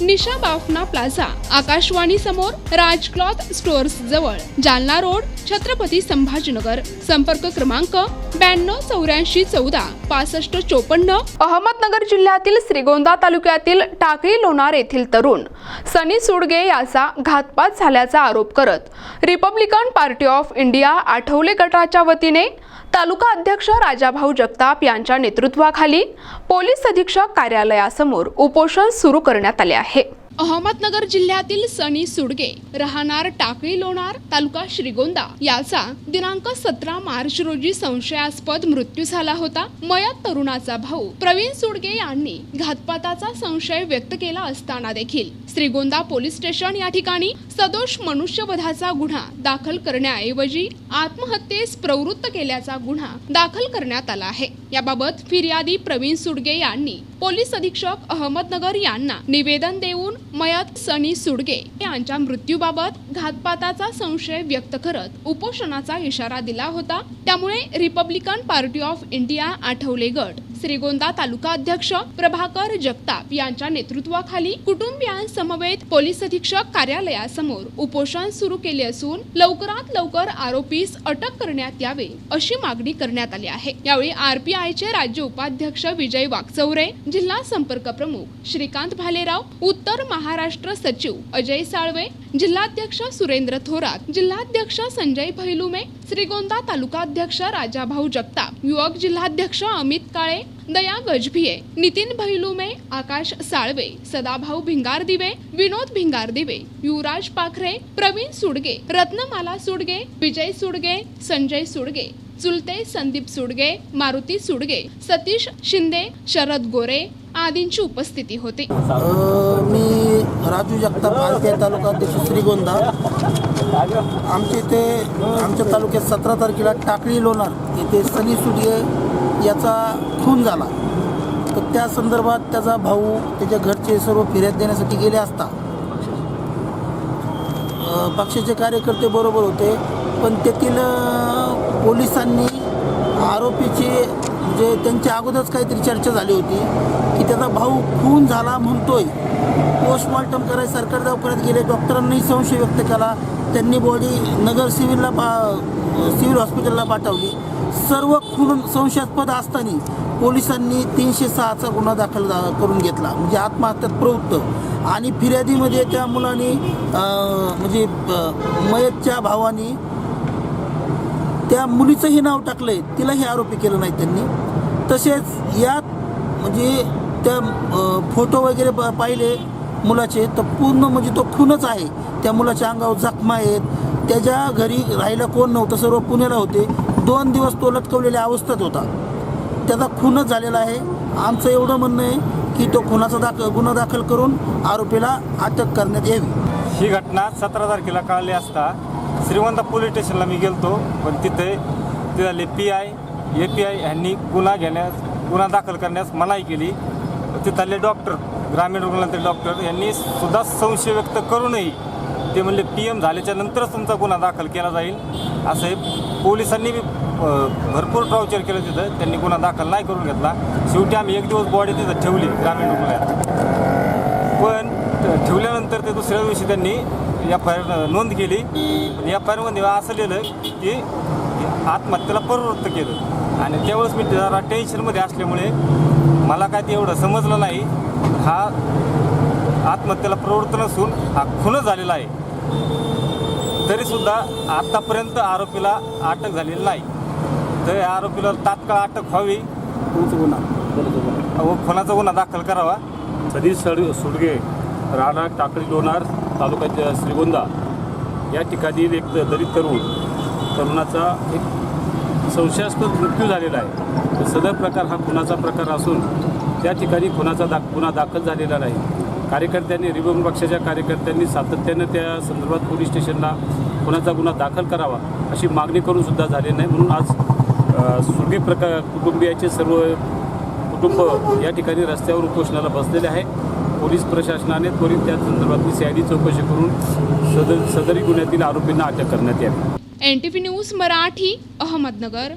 निशा Bafna plaza Akashvani समोर Raj cloth stores जवळ Jalna road Chhatrapati Sambhajinagar. संपर्क क्रमांक ब्याण्णव चौऱ्याऐंशी चौदा पासष्ट चोपन्न. अहमदनगर जिल्ह्यातील श्रीगोंदा तालुक्यातील टाकळी लोणार येथील तरुण सनी सुडगे याचा घातपात झाल्याचा आरोप करत Republican party of India Athawale गटाच्या वतीने तालुका अध्यक्ष राजाभाऊ जगताप यांच्या नेतृत्वाखाली पोलीस अधीक्षक कार्यालयासमोर उपोषण सुरू करण्यात आले आहे. आहे अहमदनगर जिल्ह्यातील सनी सुडगे राहणार टाकळी लोणार तालुका श्रीगोंदा याचा दिनांक सतरा मार्च रोजी संशयास्पद मृत्यू झाला होता. मयत तरुणाचा भाऊ प्रवीण सुडगे यांनी घातपाताचा संशय व्यक्त केला असताना देखील. श्रीगोंदा पोलीस स्टेशन या ठिकाणी सदोष मनुष्यवधाचा गुन्हा दाखल करण्याऐवजी आत्महत्येस प्रवृत्त केल्याचा गुन्हा दाखल करण्यात आला आहे. याबाबत फिर्यादी प्रवीण सुडगे यांनी पोलीस अधीक्षक अहमदनगर यांना निवेदन देऊन मयत सनी सुडगे यांच्या मृत्यूबाबत घातपाताचा संशय व्यक्त करत उपोषणाचा इशारा दिला होता. त्यामुळे Republican party of India Athawale गट. श्रीगोंदा तालुका अध्यक्ष प्रभाकर जगताप यांच्या नेतृत्वाखाली कुटुंबियांसमवेत पोलीस अधीक्षक कार्यालयासमोर उपोषण सुरू केले असून लवकरात लवकर आरोपीस अटक करण्यात यावे अशी मागणी करण्यात आली आहे. यावेळी आरपीआयचे राज्य उपाध्यक्ष विजय वाकचौरे जिल्हा संपर्क प्रमुख श्रीकांत भालेराव उत्तर महाराष्ट्र सचिव अजय साळवे जिल्हाध्यक्ष सुरेंद्र थोरात जिल्हाध्यक्ष संजय भैलुमे श्रीगोंदा तालुकाध्यक्ष राजाभाऊ जगताप युवक जिल्हाध्यक्ष अमित काळे दया गजभिये नितीन भैलुमे आकाश साळवे सदाभाऊ भिंगार दिवे विनोद भिंगार दिवे युवराज पाखरे प्रवीण सुडगे रत्नमाला सुडगे विजय सुडगे संजय सुडगे. चुलते संदीप सुडगे मारुती सुडगे सतीश शिंदे शरद गोरे आदींची उपस्थिती होती. मी राजू जगताप आलते तालुका अध्यक्ष श्रीगोंदा आमच्या इथे आमच्या तालुक्यात सतरा तारखेला टाकळी लोणार येथे सनी सुडगे याचा खून झाला. तर त्या संदर्भात त्याचा भाऊ त्याच्या घरचे सर्व फिर्याद देण्यासाठी गेले असता. पक्षाचे कार्यकर्ते बरोबर होते पण तेथील पोलिसांनी आरोपीचे जे त्यांच्या अगोदरच काहीतरी चर्चा झाली होती की त्याचा भाऊ खून झाला म्हणतोय. पोस्टमॉर्टम करायला सरकार दवाखान्यात गेले डॉक्टरांनी संशय व्यक्त केला. त्यांनी बॉडी नगर सिव्हिलला पा सिव्हिल हॉस्पिटलला पाठवली. सर्व खून संशयास्पद असताना पोलिसांनी तीनशे सहाचा गुन्हा दाखल करून घेतला. म्हणजे आत्महत्यात प्रवृत्त. आणि फिर्यादीमध्ये त्या मुलाने म्हणजे मयतच्या भावाने त्या मुलीचंही नाव टाकलंय. तिलाही आरोपी केलं नाही त्यांनी. तसेच यात म्हणजे त्या फोटो वगैरे पाहिले मुलाचे तर पूर्ण म्हणजे तो खूनच आहे. त्या मुलाच्या अंगावर जखमा आहेत. त्याच्या घरी राहायला कोण नव्हतं सर्व पुण्याला होते. दोन दिवस तो लटकवलेल्या अवस्थेत होता. त्याचा खूनच झालेला आहे. आमचं एवढं म्हणणं आहे की तो खुनाचा दाख गुन्हा दाखल करून आरोपीला अटक करण्यात यावी. ही घटना सतरा तारखेला कळली असता. श्रीगोंदा पोलीस स्टेशनला मी गेलतो पण तिथे तिथले P I A P I ह्यांनी गुन्हा घेण्यास गुन्हा दाखल करण्यास मनाई केली. तिथले डॉक्टर ग्रामीण रुग्णालयातील डॉक्टर यांनी सुद्धा संशय व्यक्त करूनही ते म्हणले पी एम झाल्याच्या नंतरच तुमचा गुन्हा दाखल केला जाईल. असं पोलिसांनी बी भरपूर ट्राउचर केलं तिथं. त्यांनी गुन्हा दाखल नाही करून घेतला. शेवटी आम्ही एक दिवस बॉडी तिथं ठेवली ग्रामीण रुग्णालयात. पण ठेवल्यानंतर ते दुसऱ्या दिवशी त्यांनी एफ आय आर नोंद केली. एफ आय आरमध्ये असं लिहिलं की आत्महत्येला प्रवृत्त केलं. आणि त्यावेळेस मी जरा टेन्शनमध्ये असल्यामुळे मला काय ते एवढं समजलं नाही. हा आत्महत्येला प्रवृत्त नसून हा खूनच झालेला आहे. तरीसुद्धा आत्तापर्यंत आरोपीला अटक झालेली नाही. तर या आरोपीला तात्काळ अटक व्हावी. व खुनाचा गुन्हा दाखल करावा? सतीश सड सुडगे राणा टाकळी लोणार तालुक्याच्या श्रीगोंदा या ठिकाणी एक दलित तरुण तरुणाचा एक संशयास्पद मृत्यू झालेला आहे. तर सदर प्रकार हा खुनाचा प्रकार असून त्या ठिकाणी खुनाचा दा गुन्हा दाखल झालेला नाही. कार्यकर्त्यांनी रिपब्लिक पक्षाच्या कार्यकर्त्यांनी सातत्यानं त्या संदर्भात पोलीस स्टेशनला खुनाचा गुन्हा दाखल करावा अशी मागणी करून सुद्धा झाली नाही. म्हणून आज अ, प्रका प्रकार कुटुंबियाचे सर्व कुटुंब या ठिकाणी रस्त्यावर उपोषणाला बसलेले आहे. पोलीस प्रशासनाने त्वरित त्या संदर्भातली सीआयडी चौकशी करून सदर सदरी गुन्ह्यातील आरोपींना अटक करण्यात यावी. N T news Marathi Ahmednagar.